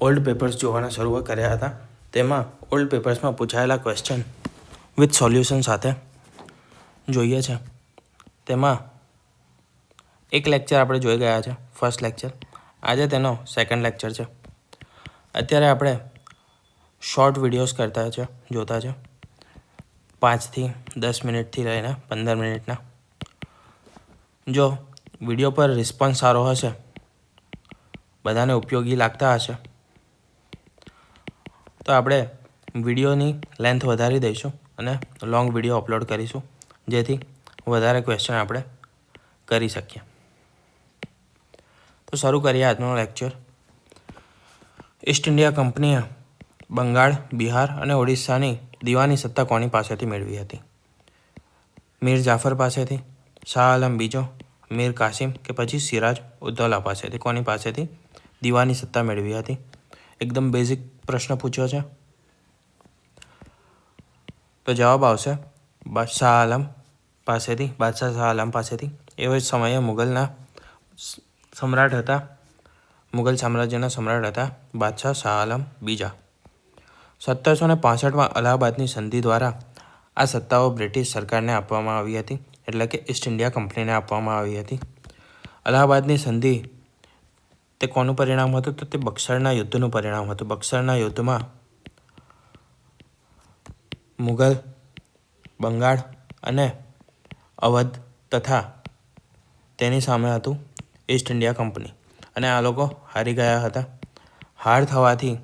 Old papers જોવાના શરૂ કર્યા હતા. તેમાં ઓલ્ડ પેપર્સમાં પૂછાયેલા ક્વેશ્ચન વિથ સોલ્યુશન સાથે જોઈએ છે. તેમાં એક લેક્ચર આપણે જોઈ ગયા છે ફર્સ્ટ લેક્ચર આજે તેનો સેકન્ડ લેક્ચર છે. અત્યારે આપણે શોર્ટ વિડીયોઝ કરતા છે, જોતા છે. પાંચથી દસ મિનિટથી લઈને પંદર મિનિટના. જો વીડિયો પર રિસ્પોન્સ સારો હશે, બધાને ઉપયોગી લાગતા હશે તો આપણે વિડીયોની લેન્થ વધારી દઈશું અને લોંગ વીડિયો અપલોડ કરીશું. જેથી વધારે ક્વેશ્ચન આપણે કરી શકીએ. તો શરૂ કરીએ આજનો લેક્ચર ઈસ્ટ ઇન્ડિયા કંપનીએ બંગાળ, બિહાર અને ઓડિશાની દીવાની સત્તા કોની પાસેથી મેળવી હતી? મીર જાફર પાસેથી, શાહ આલમ બીજો, મીર કાસિમ કે પછી સિરાજ ઉદ્દૌલા પાસેથી? કોની પાસેથી દીવાની સત્તા મેળવી હતી? એકદમ બેઝિક પ્રશ્ન પૂછ્યો છે. તો જવાબ આવશે બાદશાહ આલમ પાસેથી, બાદશાહ શાહ આલમ પાસેથી. એવો જ સમયે મુગલના સમ્રાટ હતા. મુગલ સામ્રાજ્યના સમ્રાટ હતા બાદશાહ શાહ આલમ બીજા. સત્તરસો ને પાસઠમાં અલ્હાબાદની સંધિ દ્વારા આ સત્તાઓ બ્રિટિશ સરકારને આપવામાં આવી હતી. એટલે કે ઈસ્ટ ઇન્ડિયા કંપનીને આપવામાં આવી હતી. અલ્હાબાદની સંધિ તે કોનું પરિણામ હતું? તો તે બક્સરના યુદ્ધનું પરિણામ હતું. બક્સરના યુદ્ધમાં મુગલ, બંગાળ અને અવધ તથા તેની સામે હતું ઈસ્ટ ઇન્ડિયા કંપની અને આ લોકો હારી ગયા હતા. હાર થવાથી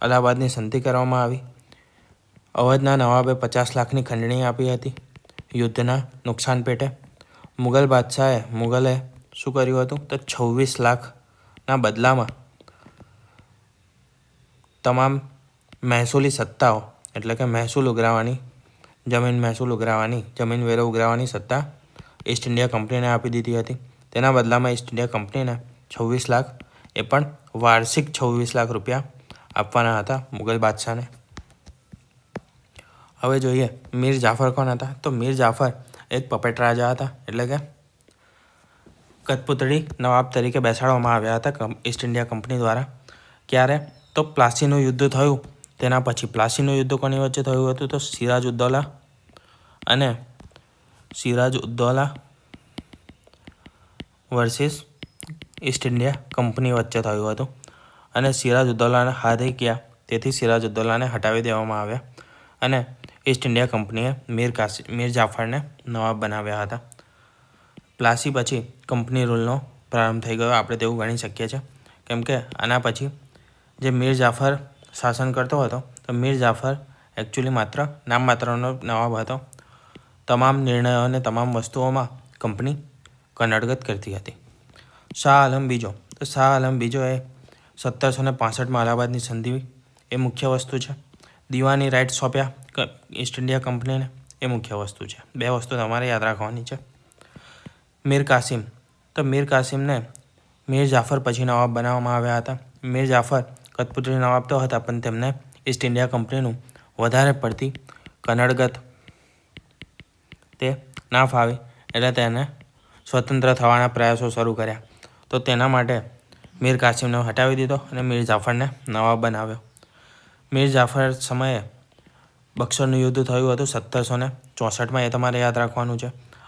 અલ્હાબાદની સંધિ કરવામાં આવી. અવધના નવાબે પચાસ લાખની ખંડણી આપી હતી યુદ્ધના નુકસાન પેટે. મુગલ બાદશાહે મુગલે શું કર્યું હતું? તો છવ્વીસ લાખના બદલામાં તમામ મહેસૂલી સત્તાઓ, એટલે કે મહેસૂલ ઉઘરાવવાની જમીન, મહેસૂલ ઉઘરાવવાની જમીન વેરો ઉઘરાવવાની સત્તા ઈસ્ટ ઇન્ડિયા કંપનીને આપી દીધી હતી. તેના બદલામાં ઈસ્ટ ઇન્ડિયા કંપનીને છવ્વીસ લાખ, એ પણ વાર્ષિક છવ્વીસ લાખ રૂપિયા આપવાના હતા મુગલ બાદશાહને. હવે જોઈએ, મીર જાફર કોણ હતા? તો મીર જાફર એક પપેટ રાજા હતા, એટલે કે કઠપુતળી નવાબ તરીકે બેસાડવામાં આવ્યા હતા ઈસ્ટ ઇન્ડિયા કંપની દ્વારા. ક્યારે? તો પ્લાસીનું યુદ્ધ થયું. તેના પછી પ્લાસીનું યુદ્ધ કોની વચ્ચે થયું હતું? તો સિરાજ ઉદ્દૌલા અને Siraj Uddaula versus East India company વચ્ચે થયું હતું. અને સિરાજ ઉદ્દૌલાને હારી ગયા. તેથી સિરાજ ઉદ્દૌલાને હટાવી દેવામાં આવ્યા. અને ઈસ્ટ ઇન્ડિયા કંપનીએ મીર કાસી મીર જાફરને નવાબ બનાવ્યા હતા. પ્લાસી પછી કંપની રૂલનો પ્રારંભ થઈ ગયો. આપણે તેવું ગણી શકીએ છીએ. કેમ કે આના પછી જે મીર જાફર શાસન કરતો હતો, તો મીર જાફર એકચ્યુઅલી માત્ર નામ માત્રનો નવાબ હતો. તમામ નિર્ણયો અને તમામ વસ્તુઓમાં કંપની કનડગત કરતી હતી. શાહ આલમ બીજો. તો શાહ આલમ બીજો એ સત્તરસો ને પાસઠમાં અલ્હાબાદની સંધિ એ મુખ્ય વસ્તુ છે. દીવાની રાઇટ સોંપ્યા ઈસ્ટ ઇન્ડિયા કંપનીને એ મુખ્ય વસ્તુ છે. બે વસ્તુ તમારે યાદ રાખવાની છે. મીર કાસિમ. તો મીર કાસિમને મીર જાફર પછી નવાબ બનાવવામાં આવ્યા હતા. મીર જાફર કઠપુતળી નવાબ તો હતા, પણ તેમને ઈસ્ટ ઇન્ડિયા કંપનીનું વધારે પડતી કનડગત તે ના ફાવી એટલે તેને સ્વતંત્ર થવાના પ્રયાસો શરૂ કર્યા. તો તેના માટે મીર કાસિમને હટાવી દીધો અને મીર જાફરને નવાબ બનાવ્યો. મીર જાફર સમયે બક્સરનું યુદ્ધ થયું હતું, સત્તરસો ને ચોસઠમાં એ તમારે યાદ રાખવાનું છે.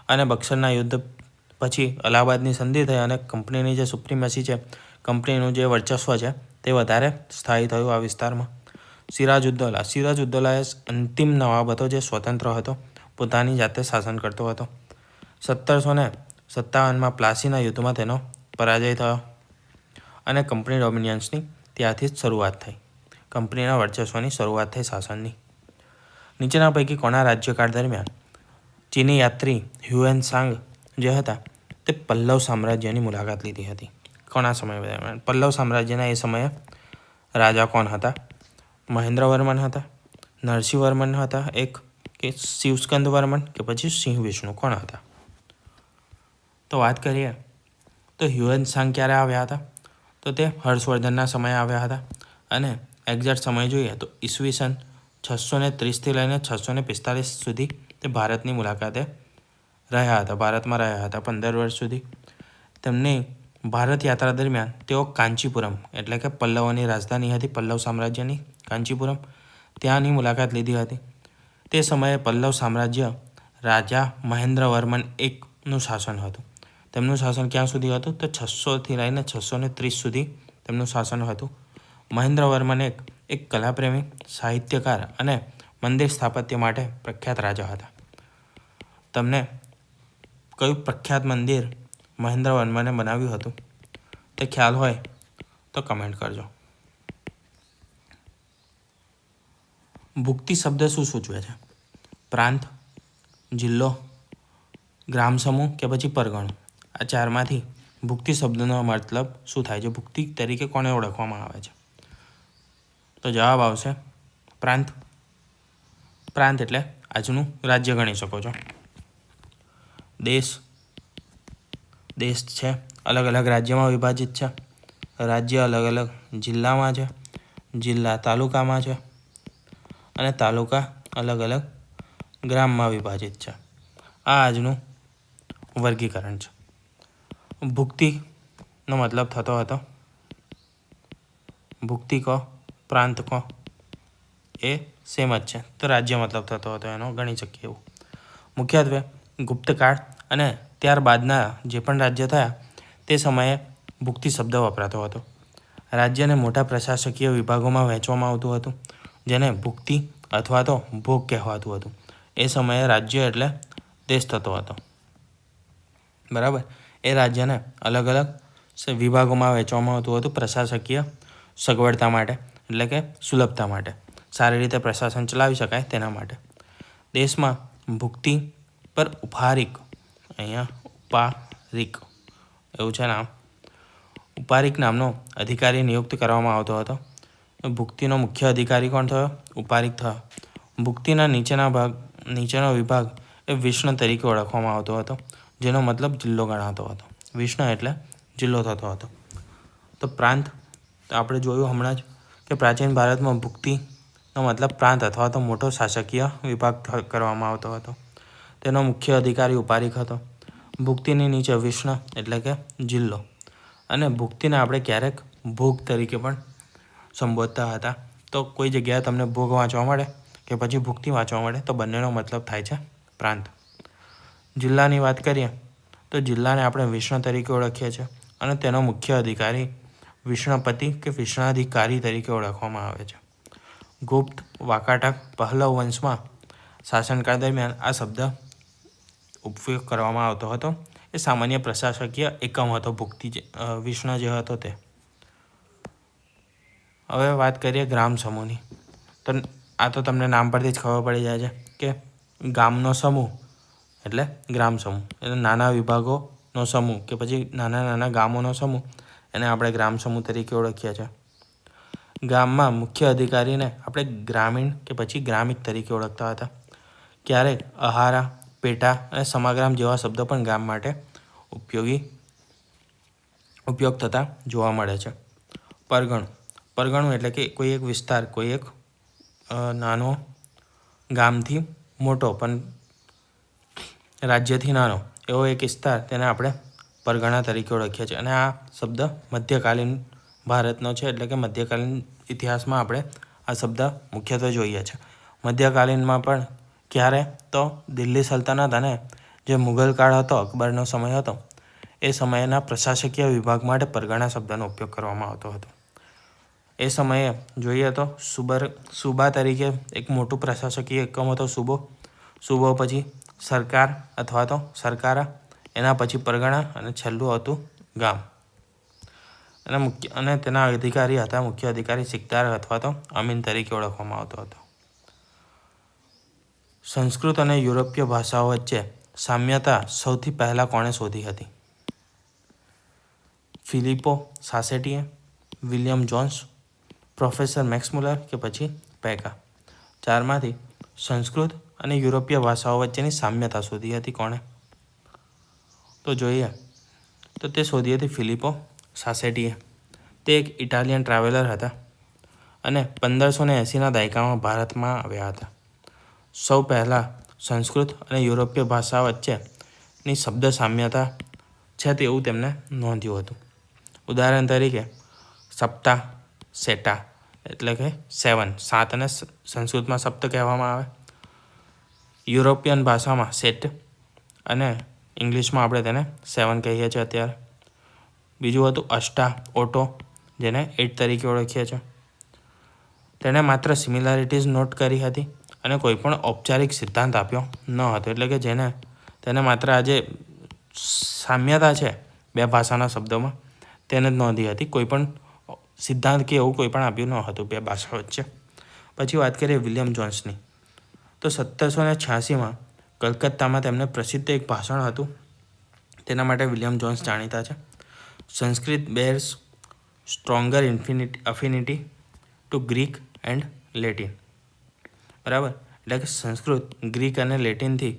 અને બક્સરના યુદ્ધ પછી અલ્હાબાદની સંધિ થઈ અને કંપનીની જે સુપ્રીમેસી છે, કંપનીનું જે વર્ચસ્વ છે, તે વધારે સ્થાયી થયું આ વિસ્તારમાં. સિરાજ ઉદ્દૌલા સિરાજ ઉદ્દૌલા એ અંતિમ નવાબ હતો જે સ્વતંત્ર હતો, પોતાની જાતે શાસન કરતો હતો. સત્તરસો ને સત્તાવનમાં પ્લાસીના યુદ્ધમાં તેનો પરાજય થયો અને કંપની ડોમિનિયન્સની ત્યાંથી જ શરૂઆત થઈ. કંપનીના વર્ચસ્વની શરૂઆત થઈ શાસનની. નીચેના પૈકી કોના રાજ્યકાળ દરમિયાન? ચીની યાત્રી હ્યુએન સાંગ જે હતા, તે પલ્લવ સામ્રાજ્યની મુલાકાત લીધી હતી. ઘણા સમય દરમિયાન પલ્લવ સામ્રાજ્યના એ સમયે રાજા કોણ હતા? મહેન્દ્રવર્મન હતા, નરસિંહવર્મન હતા, એક કે શિવસ્કંદ વર્મન કે પછી સિંહ વિષ્ણુ, કોણ હતા? તો વાત કરીએ, તો હ્યુએન સાંગ ક્યારે આવ્યા હતા? તો તે હર્ષવર્ધનના સમયે આવ્યા હતા. અને એક્ઝેક્ટ સમય જોઈએ તો ઈસવીસન છસો ને ત્રીસથી લઈને છસો ને પિસ્તાલીસ સુધી તે ભારતની મુલાકાતે રહ્યા હતા, ભારતમાં રહ્યા હતા પંદર વર્ષ સુધી. તેમની ભારત યાત્રા દરમિયાન તેઓ કાંચીપુરમ, એટલે કે પલ્લવોની રાજધાની હતી, પલ્લવ સામ્રાજ્યની કાંચીપુરમ, ત્યાંની મુલાકાત લીધી હતી. તે સમયે પલ્લવ સામ્રાજ્ય રાજા મહેન્દ્રવર્મન એકનું શાસન હતું. તેમનું શાસન ક્યાં સુધી હતું? તો છસોથી લઈને છસો ને ત્રીસ સુધી તેમનું શાસન હતું. મહેન્દ્રવર્મન એક એક કલાપ્રેમી, સાહિત્યકાર અને મંદિર સ્થાપત્ય માટે પ્રખ્યાત રાજા હતા. તમને કયું પ્રખ્યાત મંદિર મહેન્દ્ર વર્માને બનાવ્યું હતું? તે ખ્યાલ હોય તો કમેન્ટ કરજો. ભુક્તિ શબ્દ શું સૂચવે છે? પ્રાંત, જિલ્લો, ગ્રામ સમૂહ કે પછી પરગણું? આ ચારમાંથી ભુક્તિ શબ્દનો મતલબ શું થાય છે? ભુક્તિ તરીકે કોને ઓળખવામાં આવે છે? તો જવાબ આવશે પ્રાંત. પ્રાંત એટલે આજનું રાજ્ય ગણી શકો છો. દેશ. દેશ છે. અલગ અલગ રાજ્યમાં વિભાજિત છે. રાજ્ય અલગ અલગ જિલ્લામાં છે. જિલ્લા તાલુકામાં છે. અને તાલુકા અલગ અલગ ગ્રામમાં વિભાજિત છે. આ આજનું વર્ગીકરણ છે. ભુક્તિનો મતલબ થતો હતો. ભુક્તિ કહો પ્રાંત કહો એ સેમ જ છે. તો રાજ્ય મતલબ થતો હતો એનો, ગણી શકીએ એવું. મુખ્યત્વે ગુપ્તકાળ અને ત્યારબાદના જે પણ રાજ્ય થયા, તે સમયે ભુક્તિ શબ્દ વપરાતો હતો. રાજ્યને મોટા પ્રશાસકીય વિભાગોમાં વહેંચવામાં આવતું હતું, જેને ભુક્તિ અથવા તો ભોગ કહેવાતું હતું. એ સમયે રાજ્ય એટલે દેશ થતો હતો. બરાબર? એ રાજ્યને અલગ અલગ વિભાગોમાં વહેંચવામાં આવતું હતું, પ્રશાસકીય સગવડતા માટે, એટલે કે સુલભતા માટે. સારી રીતે પ્રશાસન ચલાવી શકાય તેના માટે. દેશમાં ભુક્તિ પર ઉપહારિક અહીંયા ઉપારિક. એવું છે નામ. ઉપારિક નામનો અધિકારી નિયુક્ત કરવામાં આવતો હતો. ભુક્તિનો મુખ્ય અધિકારી કોણ થયો? ઉપારિક થયો. ભુક્તિના નીચેના ભાગ, નીચેનો વિભાગ એ વિષ્ણુ તરીકે ઓળખવામાં આવતો હતો, જેનો મતલબ જિલ્લો ગણાતો હતો. વિષ્ણુ એટલે જિલ્લો થતો હતો. તો પ્રાંત આપણે જોયું હમણાં જ કે પ્રાચીન ભારતમાં ભુક્તિનો મતલબ પ્રાંત અથવા તો મોટો શાસકીય વિભાગ કરવામાં આવતો હતો. તેનો મુખ્ય અધિકારી ઉપારિક હતો. ભુક્તિની નીચે વિષ્ણ એટલે કે જિલ્લો. અને ભુક્તિને આપણે ક્યારેક ભોગ તરીકે પણ સંબોધતા હતા. તો કોઈ જગ્યાએ તમને ભોગ વાંચવા મળે કે પછી ભુક્તિ વાંચવા મળે, તો બંનેનો મતલબ થાય છે પ્રાંત. જિલ્લાની વાત કરીએ, તો જિલ્લાને આપણે વિષ્ણુ તરીકે ઓળખીએ છીએ અને તેનો મુખ્ય અધિકારી વિષ્ણુપતિ કે વિષ્ણાધિકારી તરીકે ઓળખવામાં આવે છે. ગુપ્ત, વાકાટક, પહલવ વંશમાં શાસનકાળ દરમિયાન આ શબ્દ ઉપયોગ કરવામાં આવતો હતો. એ સામાન્ય પ્રશાસકીય એકમ હતો, ભુક્તિ વિષ્ણુ જે હતો તે. હવે વાત કરીએ ગ્રામ સમૂહની. તો આ તો તમને નામ પરથી જ ખબર પડી જાય છે કે ગામનો સમૂહ એટલે ગ્રામ સમૂહ. એટલે નાના વિભાગોનો સમૂહ કે પછી નાના નાના ગામોનો સમૂહ એને આપણે ગ્રામ સમૂહ તરીકે ઓળખીએ છીએ ગામમાં મુખ્ય અધિકારીને આપણે ગ્રામીણ કે પછી ગ્રામિક તરીકે ઓળખતા હતા. ક્યારેક અહારા પેટા અને સમાગ્રામ જેવા શબ્દો પણ ગામ માટે ઉપયોગી ઉપયોગ થતા જોવા મળે છે. પરગણું. પરગણું એટલે કે કોઈ એક વિસ્તાર, કોઈ એક નાનો ગામથી મોટો પણ રાજ્યથી નાનો એવો એક વિસ્તાર તેને આપણે પરગણા તરીકે ઓળખીએ છીએ. અને આ શબ્દ મધ્યકાલીન ભારતનો છે એટલે કે મધ્યકાલીન ઇતિહાસમાં આપણે આ શબ્દ મુખ્યત્વે જોઈએ છે. મધ્યકાલીનમાં પણ ક્યારે તો દિલ્હી સલ્તનત અને જે મુઘલ કાળ હતો, અકબરનો સમય હતો, એ સમયના પ્રશાસકીય વિભાગ માટે પરગણા શબ્દનો ઉપયોગ કરવામાં આવતો હતો. એ સમયે જોઈએ તો સુબર, સુબા તરીકે એક મોટું પ્રશાસકીય એકમ હતો સુબો. સુબો પછી સરકાર અથવા તો સરકારા, એના પછી પરગણા અને છેલ્લું હતું ગામ. અને મુખ્ય, અને તેના અધિકારી હતા, મુખ્ય અધિકારી સિકદાર અથવા તો અમીન તરીકે ઓળખવામાં આવતો હતો. સંસ્કૃત અને યુરોપીય ભાષાઓ વચ્ચે સામ્યતા સૌથી પહેલાં કોણે શોધી હતી? Filippo સાસેટીએ, William Jones, professor Max Muller કે પછી પેકા ચારમાંથી સંસ્કૃત અને યુરોપીય ભાષાઓ વચ્ચેની સામ્યતા શોધી હતી કોણે? તો જોઈએ. તો તે શોધી હતી ફિલિપો સાસેટીએ. તે એક ઇટાલિયન ટ્રાવેલર હતા અને પંદરસો ને એંસીના દાયકામાં ભારતમાં આવ્યા હતા. સૌ પહેલાં સંસ્કૃત અને યુરોપીય ભાષા વચ્ચેની શબ્દ સામ્યતા છે તેવું તેમણે નોંધ્યું હતું. ઉદાહરણ તરીકે, સપ્તા, સેટા એટલે કે સેવન, સાત અને સંસ્કૃતમાં સપ્ત કહેવામાં આવે. યુરોપિયન ભાષામાં સેટ અને ઇંગ્લિશમાં આપણે તેને સેવન કહીએ છીએ અત્યારે. બીજું હતું અષ્ટા, ઓટો, જેને એટ તરીકે ઓળખીએ છીએ. તેણે માત્ર સિમિલારિટીઝ નોટ કરી હતી. અને કોઈ પણ ઔપચારિક સિદ્ધાંત આપ્યો ન હતો. એટલે કે જેને, તેને માત્ર આજે સામ્યતા છે બે ભાષાના શબ્દોમાં, તેને જ નોંધી હતી. કોઈ પણ સિદ્ધાંત કે એવું કોઈ પણ આપ્યું ન હતું બે ભાષા વચ્ચે. પછી વાત કરીએ વિલિયમ જોન્સની. તો સત્તરસો ને છ્યાસીમાં કલકત્તામાં તેમને પ્રસિદ્ધ એક ભાષણ હતું. તેના માટે વિલિયમ જોન્સ જાણીતા છે. Sanskrit bears stronger infinity, affinity to Greek and Latin. બરાબર? એટલે કે સંસ્કૃત, ગ્રીક અને લેટિનથી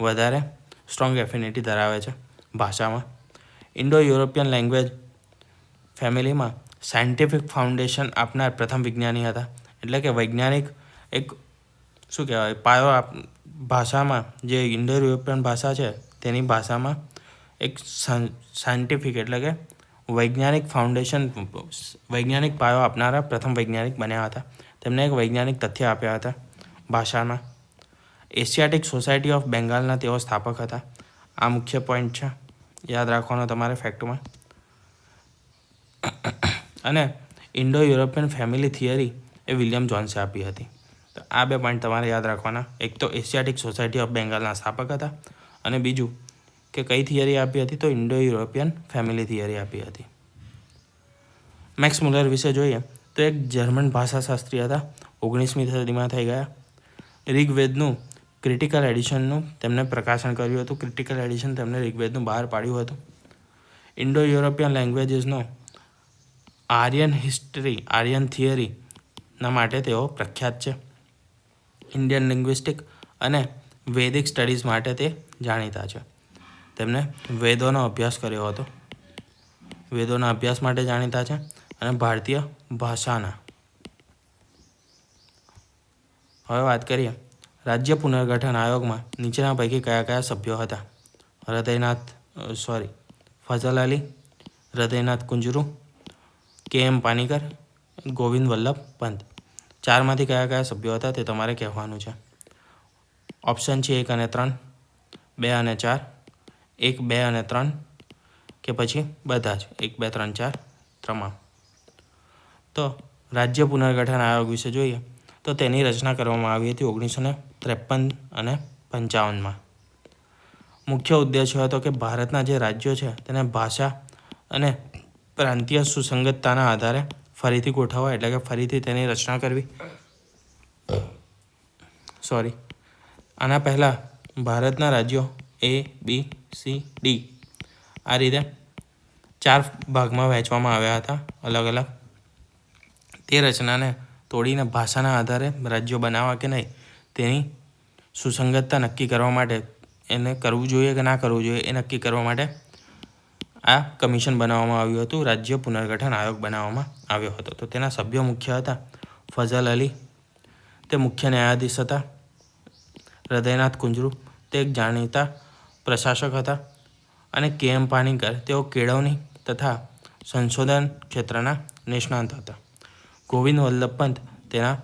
વધારે સ્ટ્રોંગ એફિનિટી ધરાવે છે ભાષામાં. ઇન્ડો યુરોપિયન લેંગ્વેજ ફેમિલીમાં સાયન્ટિફિક ફાઉન્ડેશન આપનાર પ્રથમ વિજ્ઞાની હતા. એટલે કે વૈજ્ઞાનિક એક, શું કહેવાય, પાયો ભાષામાં જે ઇન્ડો યુરોપિયન ભાષા છે, તેની ભાષામાં એક સાયન્ટિફિક એટલે કે વૈજ્ઞાનિક ફાઉન્ડેશન વૈજ્ઞાનિક પાયો આપનારા પ્રથમ વૈજ્ઞાનિક બન્યા હતા. તેમને એક વૈજ્ઞાનિક તથ્ય આપ્યા હતા. ભાષાના. એશિયાટિક સોસાયટી ઓફ બેંગાલના તેઓ સ્થાપક હતા. આ મુખ્ય પોઈન્ટ છે. યાદ રાખવાનો તમારે ફેક્ટમાં અને ઇન્ડો યુરોપિયન ફેમિલી થિયરી એ વિલિયમ જોન્સે આપી હતી. તો આ બે પોઈન્ટ તમારે યાદ રાખવાના. એક તો એશિયાટિક સોસાયટી ઓફ બેંગાલના સ્થાપક હતા અને બીજું કે કઈ થિયરી આપી હતી? તો ઇન્ડો યુરોપિયન ફેમિલી થિયરી આપી હતી. મેક્સ મુલર વિશે જોઈએ તો એક જર્મન ભાષાશાસ્ત્રી હતા. ઓગણીસમી સદીમાં થઈ ગયા. ઋગ્વેદનું ક્રિટિકલ એડિશનનું તેમણે પ્રકાશન કર્યું હતું. ક્રિટિકલ એડિશન તેમણે ઋગ્વેદનું બહાર પાડ્યું હતું. ઇન્ડો યુરોપિયન લેંગ્વેજીસનો આર્યન હિસ્ટ્રી આર્યન થિયરીના માટે તેઓ પ્રખ્યાત છે. ઇન્ડિયન લિંગ્વિસ્ટિક અને વૈદિક સ્ટડીઝ માટે તે જાણીતા છે. તેમણે વેદોનો અભ્યાસ કર્યો હતો. વેદોના અભ્યાસ માટે જાણીતા છે અને ભારતીય ભાષાના હવે વાત કરીએ. રાજ્ય પુનર્ગઠન આયોગમાં નીચેના પૈકી કયા કયા સભ્યો હતા? Hridaynath sorry Fazal Ali Hridaynath Kunzru K M Panikkar, Govind Vallabh Pant. ચારમાંથી કયા કયા સભ્યો હતા તે તમારે કહેવાનું છે. ઓપ્શન છે એક અને ત્રણ, બે અને ચાર, એક, બે અને ત્રણ કે પછી બધા જ. એક, બે, ત્રણ, ચાર, તમામ. તો રાજ્ય પુનર્ગઠન આયોગ વિશે જોઈએ. તો તેની રચના કરવામાં આવી હતી ઓગણીસો ને ત્રેપન અને પંચાવનમાં. મુખ્ય ઉદ્દેશ્ય હતો કે ભારતના જે રાજ્યો છે તેને ભાષા અને પ્રાંતીય સુસંગતતાના આધારે ફરીથી ગોઠવવા એટલે કે ફરીથી તેની રચના કરવી. સોરી આના પહેલાં ભારતના રાજ્યો એ બી સી ડી આ રીતે ચાર ભાગમાં વહેંચવામાં આવ્યા હતા અલગ અલગ. તે રચનાને તોડીને ભાષાના આધારે રાજ્યો બનાવવા કે નહીં, તેની સુસંગતતા નક્કી કરવા માટે એને કરવું જોઈએ કે ના કરવું જોઈએ એ નક્કી કરવા માટે આ કમિશન બનાવવામાં આવ્યું હતું. રાજ્ય પુનર્ગઠન આયોગ બનાવવામાં આવ્યો હતો. તો તેના સભ્યો મુખ્ય હતા ફઝલ અલી, તે મુખ્ય ન્યાયાધીશ હતા હૃદયનાથ કુંજરુ, તે એક જાણીતા પ્રશાસક હતા અને કે એમ પાણીકર તેઓ કેળવણી તથા સંશોધન ક્ષેત્રના નિષ્ણાંત હતા. ગોવિંદ વલ્લભ પંત તેના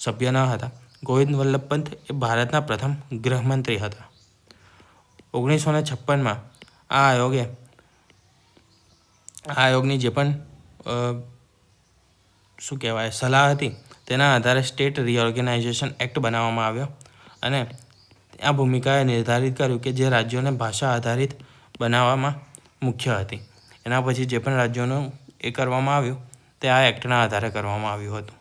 સભ્ય ન હતા. ગોવિંદ વલ્લભ પંત એ ભારતના પ્રથમ ગૃહમંત્રી હતા. ઓગણીસો ને છપ્પનમાં આ આયોગે, આ આયોગની જે પણ શું કહેવાય, સલાહ હતી તેના આધારે સ્ટેટ રિઓર્ગેનાઇઝેશન એક્ટ બનાવવામાં આવ્યો અને આ ભૂમિકાએ નિર્ધારિત કર્યું કે જે રાજ્યોને ભાષા આધારિત બનાવવામાં મુખ્ય હતી. એના પછી જે પણ રાજ્યોનું એ કરવામાં આવ્યું તે આ એક્ટના આધારે કરવામાં આવ્યું હતું.